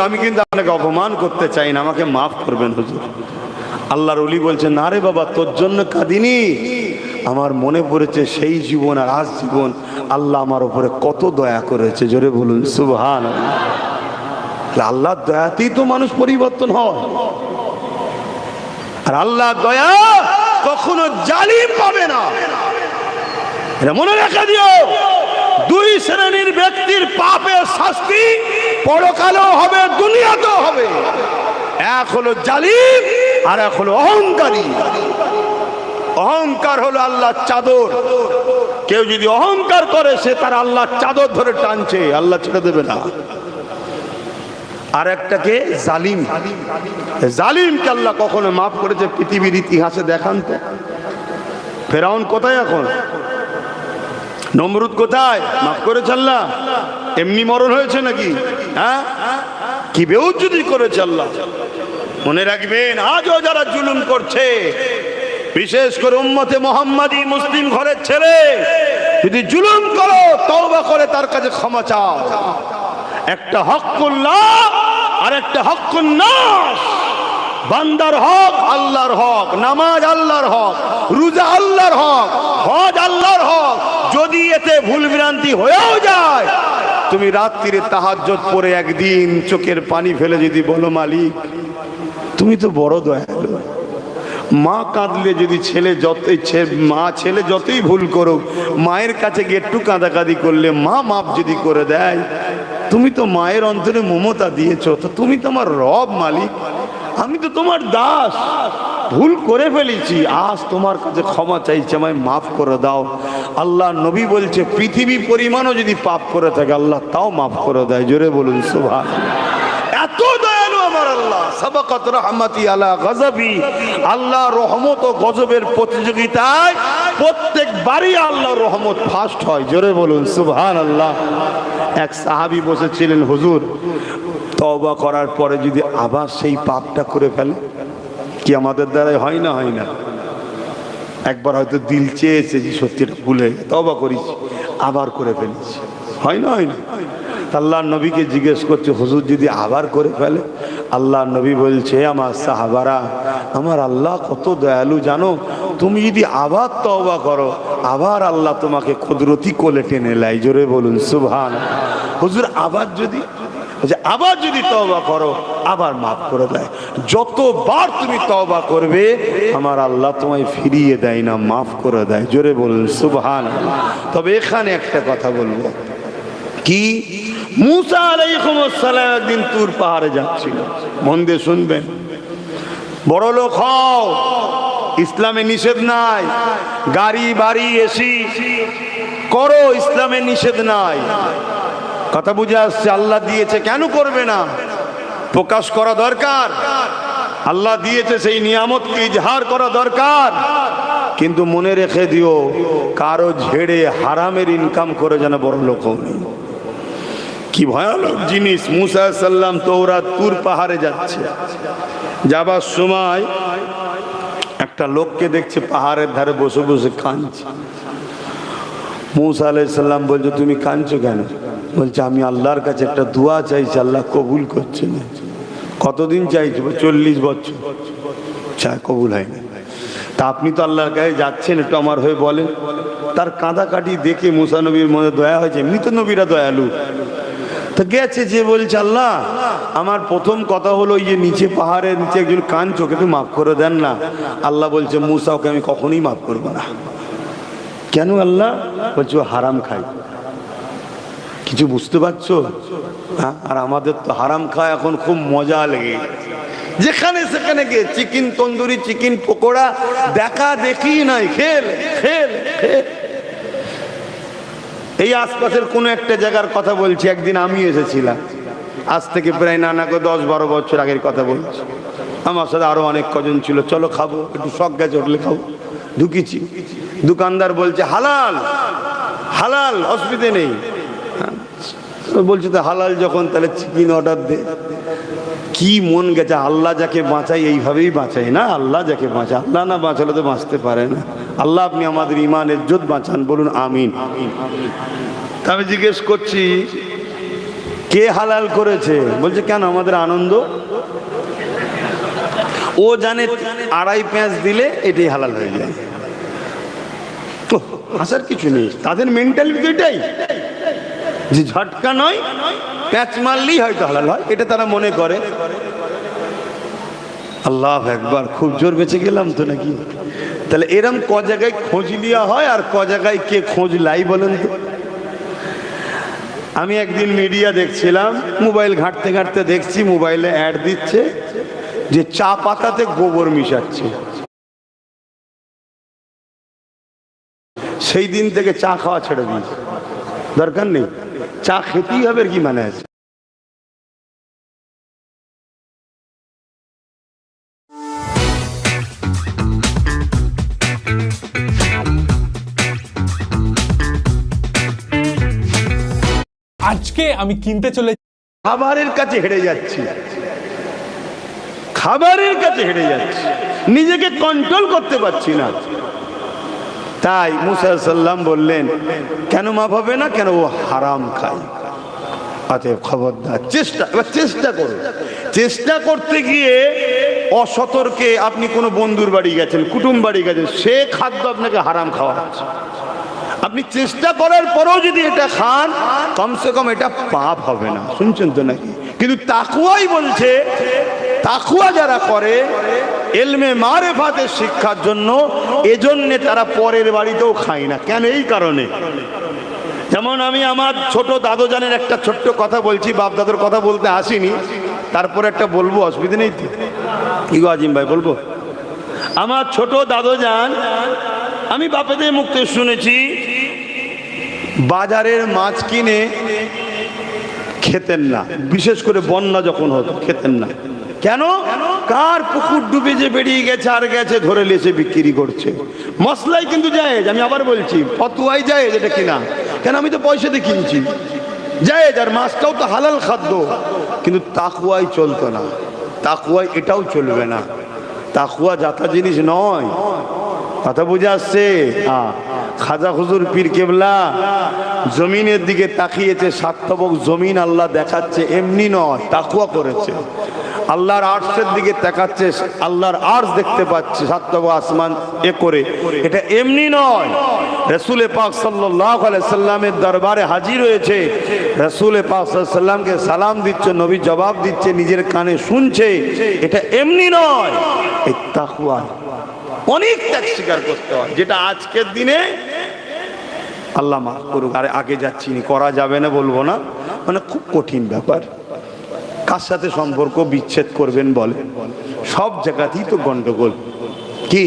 আমি কিন্তু আপনাকে অপমান করতে চাই না, আমাকে মাফ করবেন হুজুর। আল্লাহর অলি বলছে না রে বাবা, তোর জন্য কাঁদিনি। আমার মনে পড়েছে সেই জীবন আর আজ জীবন আল্লাহ আমার উপরে কত দয়া করেছে। জোরে বলুন সুবহান আল্লাহর দয়াতেই তো মানুষ পরিবর্তন হয়। আর আল্লাহ দয়া কখনো জালিম পাবে না। এটা মনে রেখে দিও। দুই শ্রেণির পরকালেও হবে, দুনিয়াতেও হবে। এক হলো জালিম আর এক হলো অহংকারী। অহংকার হলো আল্লাহর চাদর। কেউ যদি অহংকার করে, সে তার আল্লাহর চাদর ধরে টানছে, আল্লাহ ছেড়ে দেবে না। আর একটাকে জালিম। জালিমকে আল্লাহ কখনো মাফ করেছে পৃথিবীর ইতিহাসে দেখান তো। ফেরাউন কোথায় এখন? নমরুদ কোথায়? মাফ করেছে আল্লাহ। এমনি মরণ হয়েছে নাকি? হ্যাঁ? কি বেউজ্জুদি করেছে আল্লাহ। মনে রাখবেন, আজও যারা জুলুম করছে, বিশেষ করে উম্মতে মোহাম্মদী মুসলিম ঘরের ছেলে, যদি জুলুম করো, তওবা করে তার কাছে ক্ষমা চাও। একটা হকুল্লাহ আর একটা হকুন্নাস বান্দার হক আল্লাহর হক, নামাজ আল্লাহর হক, রোজা আল্লাহর হক, হজ আল্লাহর যদি এতে ভুল ভ্রান্তি হয়েও যায়, তুমি রাত্রিরে তাহাজ্জত পরে একদিন চোখের পানি ফেলে যদি বলো, মালিক, তুমি তো বড় দয়ালু। মা কাঁদলে যদি ছেলে যতই মা ছেলে যতই ভুল করুক, মায়ের কাছে গিয়ে একটু কাঁদাকাঁদি করলে মা মাপ যদি করে দেয়, তুমি তো মায়ের অন্তরে মমতা দিয়েছ, তো তুমি তো আমার রব, মালিক। আমি তো তোমার দাস। ভুল করে ফেলেছি। আজ তোমার কাছে ক্ষমা চাইছে, আমায় মাফ করে দাও। আল্লাহ নবী বলছে পৃথিবী পরিমাণও যদি পাপ করে থাকে, আল্লাহ তাও মাফ করে দেয়। জোরে বলুন সুভাষ এত দয়ালু আমার আল্লাহ। সাবাকাত রহমাতি আলা গজবি। আল্লাহ রহমত ও গজবের প্রতিযোগিতায় প্রত্যেক প্রত্যেকবারই আল্লাহ রহমত ফার্স্ট হয়। জোরে বলুন, সুবহান আল্লাহ। এক সাহাবি বসেছিলেন, হুজুর, তওবা করার পরে যদি আবার সেই পাপটা করে ফেলে কি আমাদের দ্বারাই হয় না হয় না। একবার হয়তো দিল চেয়েছে যে সত্যিটা ভুলে তবা করিস আবার করে ফেলিস হয় না হয় না। আল্লাহ নবীকে জিজ্ঞেস করছে, হুজুর, যদি আবার করে ফেলে? আল্লাহ নবী বলছে আমার সাহাবারা, আমার আল্লাহ কত দয়ালু, জানো? তুমি যদি আবার তওবা করো, আবার আল্লাহ তোমাকে কুদরতি কোলে টেনে লাই জোরে বলুন সুভান হুজুর, আবার যদি আবার যদি তওবা করো আবার মাফ করে দেয়। যতবার তুমি তওবা করবে, আমার আল্লাহ তোমায় ফিরিয়ে দেয় না, মাফ করে দেয়। জোরে বলুন সুবহান তবে এখানে একটা কথা বলব। কি? মুসা আলাইহিস সালাম একদিন তুর পাহাড়ে যাচ্ছিল। মন দিয়ে শুনবেন। বড় লোক হও, ইসলামে নিষেধ নাই। গাড়ি, বাড়ি, এসি করো, ইসলামে নিষেধ নাই। কথা বুঝে আসছে, আল্লাহ দিয়েছে, কেন করবে না? প্রকাশ করা দরকার। আল্লাহ দিয়েছে সেই নিয়ামতকে ইজহার করা দরকার। কিন্তু মনে রেখে দিও, কারও ঝেড়ে হারামের ইনকাম করে যেন বড় লোক কি ভয়ানক জিনিস, মুসা সাল্লাম তো ওরা তুর পাহাড়ে যাচ্ছে। যাবার সময় একটা লোককে দেখছে পাহাড়ের ধারে বসে বসে কাঁদছে। মুসা আলাইসাল্লাম বলছে, তুমি কাঁদছো কেন? বলছে, আমি আল্লাহর কাছে একটা দোয়া চাইছি, আল্লাহ কবুল করছে না। কতদিন চাইছি? চল্লিশ বছর। চায় কবুল হয়নি। তা আপনি তো আল্লাহর কাছে যাচ্ছেন, একটু আমার হয়ে বলেন। তার কাঁদা কাঁদাকাটি দেখে মুসা নবীর মনে দয়া হয়েছে, এমনি তো নবীরা দয়ালু। তো গেছে যে বলছে, আল্লাহ, আমার প্রথম কথা হলো ইয়ে নিচে পাহাড়ের নিচে একজন কান চোখে তো মাফ করে দেন না। আল্লাহ বলছে, মুসা, ওকে আমি কখনোই মাফ করব না। কেন আল্লাহ? বলছে হারাম খাই কিছু বুঝতে পারছ? হ্যাঁ? আর আমাদের তো হারাম খাওয়া এখন খুব মজা লেগে যেখানে সেখানে গিয়ে চিকেন তন্দুরি, চিকেন পকোড়া দেখা দেখি নাই, খেল খেল এই আশপাশের কোনো একটা জায়গার কথা বলছি, একদিন আমি এসেছিলাম। আজ থেকে প্রায় নানাকে দশ, বারো বছর আগের কথা বলছি। আমার সাথে আরও অনেক কজন ছিল, চলো খাব, একটু শখ গেছে উঠলে খাব। ঢুকিছি। দোকানদার বলছে, হালাল হালাল, অসুবিধে নেই। বলছে তো হালাল যখন তাহলে চিকেন অর্ডার দে। কি মন গেছে আল্লাহ যাকে বাঁচাই এইভাবেই বাঁচাই না? আল্লাহ যাকে বাঁচা আল্লাহ না বাঁচালে তো বাঁচতে পারে না। আল্লাহ আপনি আমাদের ইমান ইজ্জত বাঁচান বলুন আমিন। তা আমি জিজ্ঞেস করছি কে হালাল করেছে? বলছে কেন? আমাদের আনন্দ? ও জানে আড়াই পেঁয়াজ দিলে এটাই হালাল হয়ে যায়। ওহ, হাসার কিছু নেই। তাদের মেন্টালিটি এটাই। যে ঝটকা নয়, প্যাঁচ মারলেই হয়তো হালাল হয়, এটা তারা মনে করে। আল্লাহ একবার খুব জোর বেঁচে গেলাম তো নাকি? তাহলে এরম ক জায়গায় খোঁজ নেওয়া হয় আর ক জায়গায় কে খোঁজ লাই বলেন তো? আমি একদিন মিডিয়া দেখছিলাম, মোবাইল ঘাঁটতে ঘাঁটতে দেখছি, মোবাইলে অ্যাড দিচ্ছে যে চা পাতাতে গোবর মিশাচ্ছে। সেই দিন থেকে চা খাওয়া ছেড়ে দিয়েছে। দরকার নেই। চা খেতেই হবে কি মানে? আছে আজকে আমি কিনতে চলে খাবারের কাছে হেরে যাচ্ছি। খাবারের কাছে হেরে যাচ্ছি। নিজেকে কন্ট্রোল করতে পারছি না। তাই মুসা সাল্লাম বললেন, কেন মাপ হবে না? কেন ও হারাম খায়? খবরদার, চেষ্টা চেষ্টা করুন। চেষ্টা করতে গিয়ে অসতর্কে আপনি কোনো বন্ধুর বাড়ি গেছেন, কুটুম বাড়ি গেছেন, সে খাদ্য আপনাকে হারাম খাওয়াচ্ছে আপনি চেষ্টা করার পরেও যদি এটা খান, কমসে কম এটা পাপ হবে না। শুনছেন তো নাকি? কিন্তু তাকুয়াই বলছে, তাকুয়া যারা করে এলমে মারেফাতের শিক্ষার জন্য এজন্যে তারা পরের বাড়িতেও খায় না। কেন? এই কারণে। যেমন আমি আমার ছোট দাদু জানের একটা ছোট্ট কথা বলছি, বাপ দাদুর কথা বলতে আসিনি। তারপরে একটা বলব, অসুবিধা নেই তো? গো আজিম ভাই, বলব? আমার ছোট দাদু যান আমি বাপেদের মুক্তে শুনেছি, বাজারের মাছ কিনে খেতেন না। বিশেষ করে বন্যা যখন হতো, খেতেন না। কেন? কার পুকুর ডুবে যে বেরিয়ে গেছে, আর গেছে, ধরে লেসে বিক্রি করছে। মশলাই কিন্তু যায় আমি আবার বলছি, ফতুয়াই যায় যেটা কিনা। কেন, আমি তো পয়সাতে কিনছি। যায় আর মাছটাও তো হালাল খাদ্য। কিন্তু তাকুয়াই চলতো না। তাকুয়াই এটাও চলবে না। তাকুয়া যাতা জিনিস নয়। কথা বুঝে আসছে? হ্যাঁ। খাজা হুজুর পীর কেবলা জমিনের দিকে তাকিয়েছে সার্থবক জমিন আল্লাহ দেখাচ্ছে, এমনি নয় তাকুয়া করেছে। আল্লাহর আর্টসের দিকে তাকাচ্ছে আল্লাহর আর্টস দেখতে পাচ্ছে সার্থব আসমান এ করে। এটা এমনি নয়। রসুলে পাক সাল্লাহ সাল্লামের দরবারে হাজির হয়েছে। রসুলে পাক সাল্লামকে সালাম দিচ্ছে, নবী জবাব দিচ্ছে, নিজের কানে শুনছে। এটা এমনি নয়। অনেক ত্যাগ স্বীকার করতে হয়, যেটা আজকের দিনে আল্লাহ মাফ করুক, আরে আগে যাচ্ছি করা যাবে না বলব না। মানে খুব কঠিন ব্যাপার। কার সাথে সম্পর্ক বিচ্ছেদ করবেন বলে? সব জায়গাতেই তো গন্ডগোল। কি?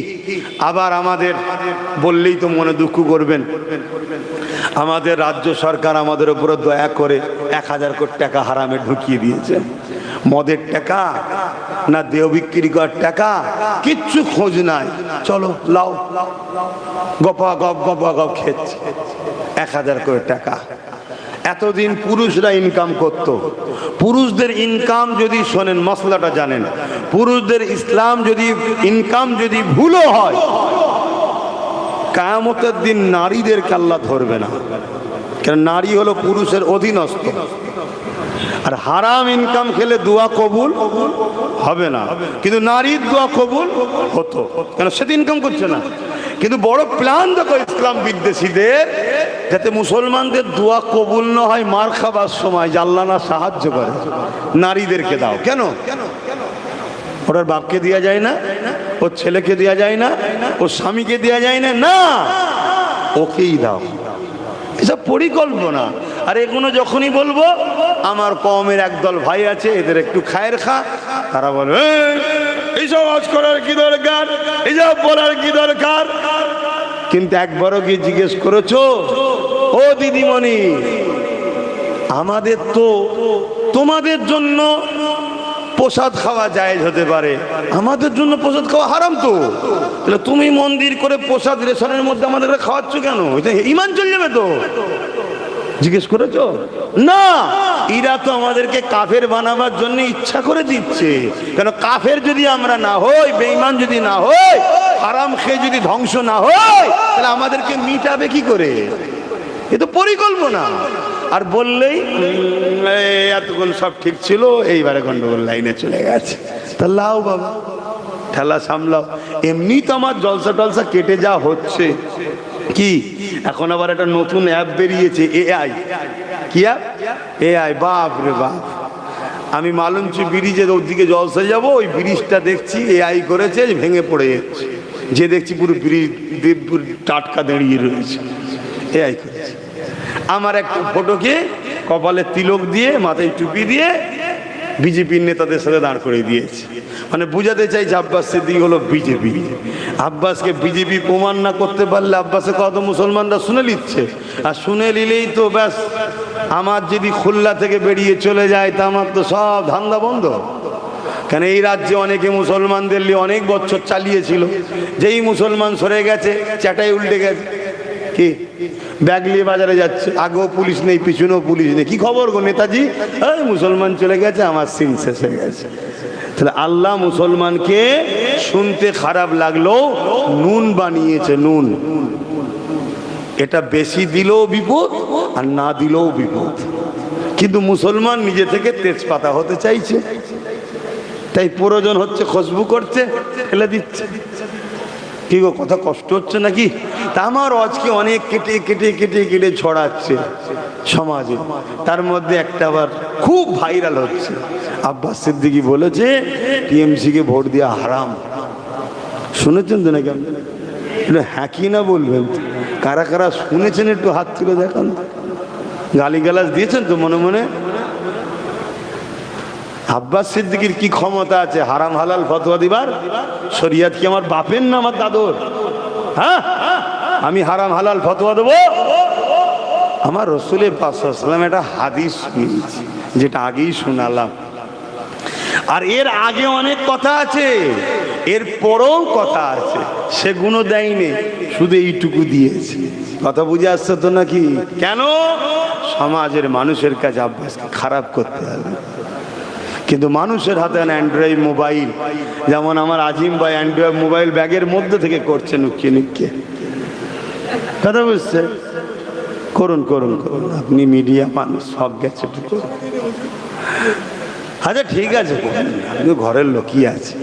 আবার আমাদের বললেই তো মনে দুঃখ করবেন। আমাদের রাজ্য সরকার আমাদের উপরে দয়া করে এক হাজার কোটি টাকা হারামে ঢুকিয়ে দিয়েছে। মদের টাকা না দেহ বিক্রি করার টাকা? কিচ্ছু খোঁজ নাই। চলো, লাও। গপা গপ গপা গপ খেচ্ছে এক হাজার করে টাকা। এতদিন পুরুষরা ইনকাম করত। পুরুষদের ইনকাম যদি শোনেন, মশলাটা জানেন। পুরুষদের ইসলাম যদি ইনকাম যদি ভুলও হয়, কায়ামতের দিন নারীদের কাল্লা ধরবে না। কেন নারী হলো পুরুষের অধীনস্থ। আর হারাম ইনকাম খেলে দোয়া কবুল হবে না। কিন্তু নারীর দোয়া কবুল হতো। কেন সে তো ইনকাম করছে না? কিন্তু বড় প্ল্যান দেখো ইসলাম বিদ্বেষীদের যাতে মুসলমানদের দোয়া কবুল না হয় মার খাবার সময় জাল্লা না সাহায্য করে। নারীদেরকে দাও। কেন? ওটার বাপকে দেওয়া যায় না ওর ছেলেকে দেওয়া যায় না ওর স্বামীকে দেওয়া যায় না না! ওকেই দাও। এসব পরিকল্পনা। আর এগুলো যখনই বলব আমার কমের একদল ভাই আছে এদের একটু খায়ের খা তারা বলে "এই, এইসব আজ করার কি দরকার? এইসব বলার কি দরকার? কিন্তু একবারও কি জিজ্ঞেস করেছ? ও দিদিমণি, আমাদের তো তোমাদের জন্য প্রসাদ খাওয়া জায়েজ হতে পারে। আমাদের জন্য প্রসাদ খাওয়া হারাম তো। তাহলে তুমি মন্দির করে প্রসাদ রেশনের মধ্যে আমাদেরকে খাওয়াচ্ছ কেন? ইমান চলে যাবে তো। জিজ্ঞেস করেছ? না, এরা তো আমাদেরকে কাফের বানাবার জন্য ইচ্ছা করে দিচ্ছে। কেন কাফের যদি আমরা না হই, বেঈমান যদি না হই, হারাম খেয়ে যদি ধ্বংস না হয়, তাহলে আমাদেরকে মিটাবে কি করে? এ তো পরিকল্পনা। আর বললেই এতক্ষণ সব ঠিক ছিল, এইবারে গন্ডগোল লাইনে চলে গেছে। তা লাও বাবা, ঠেলা সামলাও। এমনি তো আমার জলসা টলসা কেটে যা হচ্ছে। কি? এখন আবার একটা নতুন অ্যাপ বেরিয়েছে এআই কি অ্যাপ এআই বাপ রে বাপ। আমি মালঞ্চি ব্রিজের ওদিকে জলসা যাব, ওই ব্রিজটা দেখছি এআই করেছে, ভেঙে পড়ে যাচ্ছে। যে দেখছি পুরো ব্রিজ টাটকা দাঁড়িয়ে রয়েছে। এআই করেছে। আমার একটা ফটোকে কপালে তিলক দিয়ে, মাথায় টুপি দিয়ে বিজেপির নেতাদের সাথে দাঁড় করে দিয়েছে। মানে বুঝাতে চাইছে আব্বাস সিদ্দিক হলো বিজেপি। আব্বাসকে বিজেপি প্রমাণ না করতে পারলে আব্বাসের কথা মুসলমানরা শুনে নিচ্ছে। আর শুনে নিলেই তো ব্যাস, আমার যদি খুলনা থেকে বেরিয়ে চলে যায়, তা আমার তো সব ধান্দা বন্ধ। কেন এই রাজ্যে অনেকে মুসলমানদের নিয়ে অনেক বছর চালিয়েছিল। যেই মুসলমান সরে গেছে চাটাই উল্টে গেছে। কি? ব্যাগ নিয়ে বাজারে যাচ্ছে। আগেও পুলিশ নেই, পিছনেও পুলিশ নেই। কি খবর গো নেতাজি? এই মুসলমান চলে গেছে, আমার সিন শেষ হয়ে গেছে। তাহলে আল্লাহ মুসলমানকে শুনতে খারাপ লাগলেও নুন বানিয়েছে, নুন। এটা বেশি দিলেও বিপদ আর না দিলেও বিপদ। কিন্তু মুসলমান নিজে থেকে তেজপাতা হতে চাইছে। তাই প্রয়োজন হচ্ছে খুশবু করছে, ফেলে দিচ্ছে। কি গো, কথা কষ্ট হচ্ছে নাকি? তা আমার আজকে অনেক কেটে কেটে কেটে কেটে ছড়াচ্ছে সমাজে। তার মধ্যে একটা আবার খুব ভাইরাল হচ্ছে। আব্বাস সিদ্দিকি বলেছে, টিএমসিকে ভোট দেওয়া হারাম। শুনেছেন তো নাকি হ্যাঁ কি না বলবেন? কারা কারা শুনেছেন একটু হাত তুলে দেখান। গালিগালাজ দিয়েছেন তো মনে মনে? আব্বাস সিদ্দিকির কি ক্ষমতা আছে? হারাম হালাল ফতোয়া দিবার? শরিয়াত কি আমার বাপের না আমার দাদর? হ্যাঁ? আমি হারাম হালাল ফতোয়া দেবো। আমার রসুলের পাশালাম একটা হাদিস শুনিয়েছি, যেটা আগেই শোনালাম। আর এর আগে অনেক কথা আছে, এর পরেও কথা আছে সেগুলো দেয়নি, শুধু এইটুকু দিয়েছে। কথা বুঝে আসছে তো নাকি? কেন? সমাজের মানুষের কাছে আব্বাসকে খারাপ করতে হবে। কিন্তু মানুষের হাতে অ্যান্ড্রয়েড মোবাইল যেমন আমার আজিম ভাই অ্যান্ড্রয়েড মোবাইল ব্যাগের মধ্যে থেকে করছে নুকিয়ে নুকিয়ে কথা বুঝছে? করুন করুন করুন। আপনি মিডিয়া মানুষ, সব গেছে। আচ্ছা ঠিক আছে। আপনি ঘরের লোকই আছে।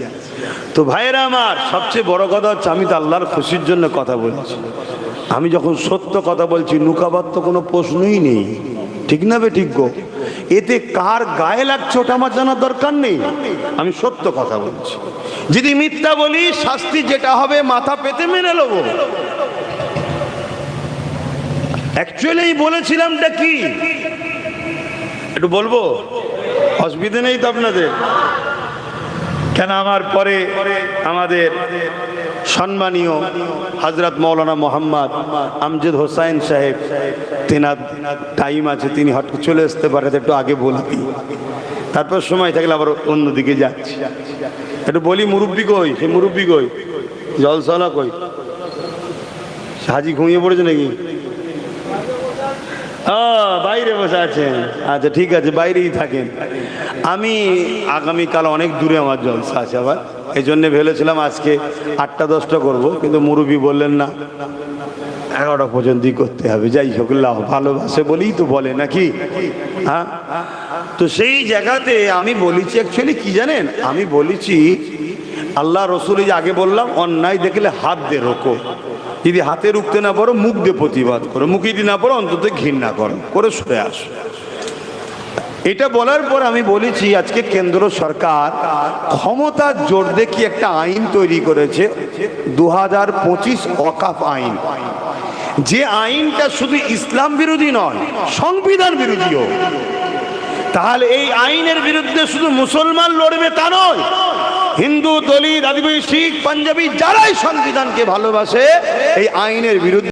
তো ভাইয়েরা আমার, সবচেয়ে বড় কথা হচ্ছে আমি তো আল্লাহর খুশির জন্য কথা বলছি। আমি যখন সত্য কথা বলছি নুকাবার তো কোনো প্রশ্নই নেই। ঠিক না বে, ঠিক গো? এতে কার গায়ে লাগছে ওটা আমার জানার দরকার নেই। আমি সত্য কথা বলছি। যদি মিথ্যা বলি, শাস্তি যেটা হবে, মাথা পেতে মেনে নেব। অ্যাকচুয়ালি বলেছিলামটা কি? একটু বলব? অসুবিধে নেই তো আপনাদের? কেন আমার পরে আমাদের সম্মানীয় হজরত মৌলানা মোহাম্মদ আমজদ হোসাইন সাহেব, তেনার টাইম আছে, তিনি হঠাৎ চলে আসতে পারে একটু আগে বলবি তারপর সময় থাকলে আবার অন্যদিকে যাচ্ছি। একটু বলি, মুরব্বী কই? সে মুরব্বী কই? জলসলা কই? হাজি ঘুমিয়ে পড়েছে নাকি? ও, বাইরে বসে আছেন। আচ্ছা ঠিক আছে, বাইরেই থাকেন। আমি আগামীকাল অনেক দূরে আমার জলসা আছে আবার। এই জন্যে ভেবেছিলাম আজকে আটটা দশটা করব, কিন্তু মুরব্বী বললেন না। এগারোটা পর্যন্তই করতে হবে। যাই হোক লাভ ভালোবাসে বলেই তো বলে, নাকি? হ্যাঁ? তো সেই জায়গাতে আমি বলেছি অ্যাকচুয়ালি কি জানেন? আমি বলেছি, আল্লাহ রসুল আগে বললাম, অন্যায় দেখলে হাত দে রোকো। যদি হাতে রুখতে না পারো, মুখ দিয়ে প্রতিবাদ করো। মুখে যদি না পারো, অন্তত ঘৃণা করো। করে সরে আসো। এটা বলার পর আমি বলেছি, আজকে কেন্দ্র সরকার ক্ষমতার জোর দেখি একটা আইন তৈরি করেছে? দু হাজার পঁচিশ অকাফ আইন। যে আইনটা শুধু ইসলাম বিরোধী নয়, সংবিধান বিরোধীও। তাহলে এই আইনের বিরুদ্ধে শুধু মুসলমান লড়বে তা নয় হিন্দু দলিত আদিবাসী শিখ পাঞ্জাবি যারাই সংবিধানকে ভালোবাসে এই আইনের বিরুদ্ধে